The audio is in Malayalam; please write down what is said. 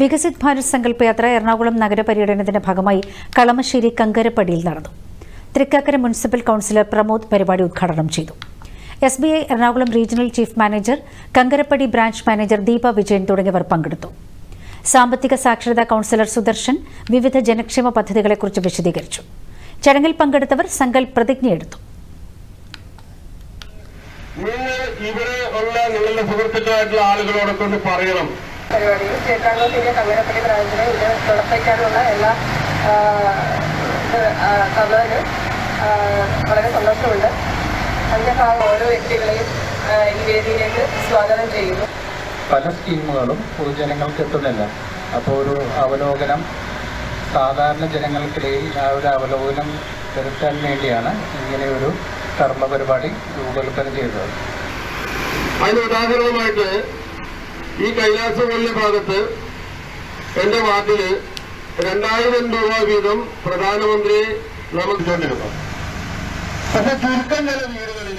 വികസിത് ഭാരത് സങ്കല്പ യാത്ര എറണാകുളം നഗരപര്യടനത്തിന്റെ ഭാഗമായി കളമശ്ശേരി കങ്കരപ്പടിയിൽ നടന്നു. തൃക്കാക്കര മുനിസിപ്പൽ കൌൺസിലർ പ്രമോദ് പരിപാടി ഉദ്ഘാടനം ചെയ്തു. S B I Ernakulam regional chief manager Kangarappady branch manager Deepa Vijayan തുടങ്ങിയവർ പങ്കെടുത്തു. സാമ്പത്തിക സാക്ഷരതാ കൌൺസിലർ സുദർശൻ വിവിധ ജനക്ഷേമ പദ്ധതികളെക്കുറിച്ച് വിശദീകരിച്ചു. ചടങ്ങിൽ പങ്കെടുത്തവർ സങ്കല്പ് പ്രതിജ്ഞയെടുത്തു നിങ്ങൾ ഇവിടെ ഉള്ള നിങ്ങളുടെ സുഹൃത്തുക്കളായിട്ടുള്ള ആളുകളോടൊക്കെ ഒന്ന് പറയണം. പരിപാടിയിൽ ചേറ്റാങ്കോട്ടിന്റെ കങ്ങരപ്പള്ളി ബ്രാഞ്ചിനെ ഇത് തുടപ്പിക്കാനുള്ള എല്ലാ ഇത് തന്നതിന് വളരെ സന്തോഷമുണ്ട്. അതിന്റെ ഭാഗം ഓരോ വ്യക്തികളെയും ഈ വേദിയിലേക്ക് സ്വാഗതം ചെയ്യുന്നു. പല സ്കീമുകളും പൊതുജനങ്ങൾക്ക് എത്തുന്നില്ല. അപ്പോൾ ഒരു അവലോകനം സാധാരണ ജനങ്ങൾക്കിടയിൽ ആ ഒരു അവലോകനം വരുത്താൻ വേണ്ടിയാണ് ഇങ്ങനെ ഒരു കർമ്മ പരിപാടി രൂപകൽപ്പന ചെയ്തത്. അതിന് ഉദാഹരണമായിട്ട് ഈ കൈലാസവല്യ ഭാഗത്ത് എന്റെ വാർഡിൽ രണ്ടായിരം രൂപ വീതം പ്രധാനമന്ത്രിയെ നമുക്ക് കൊണ്ടിരുന്നു പക്ഷെ ചുരുക്കം ചില വീടുകളിൽ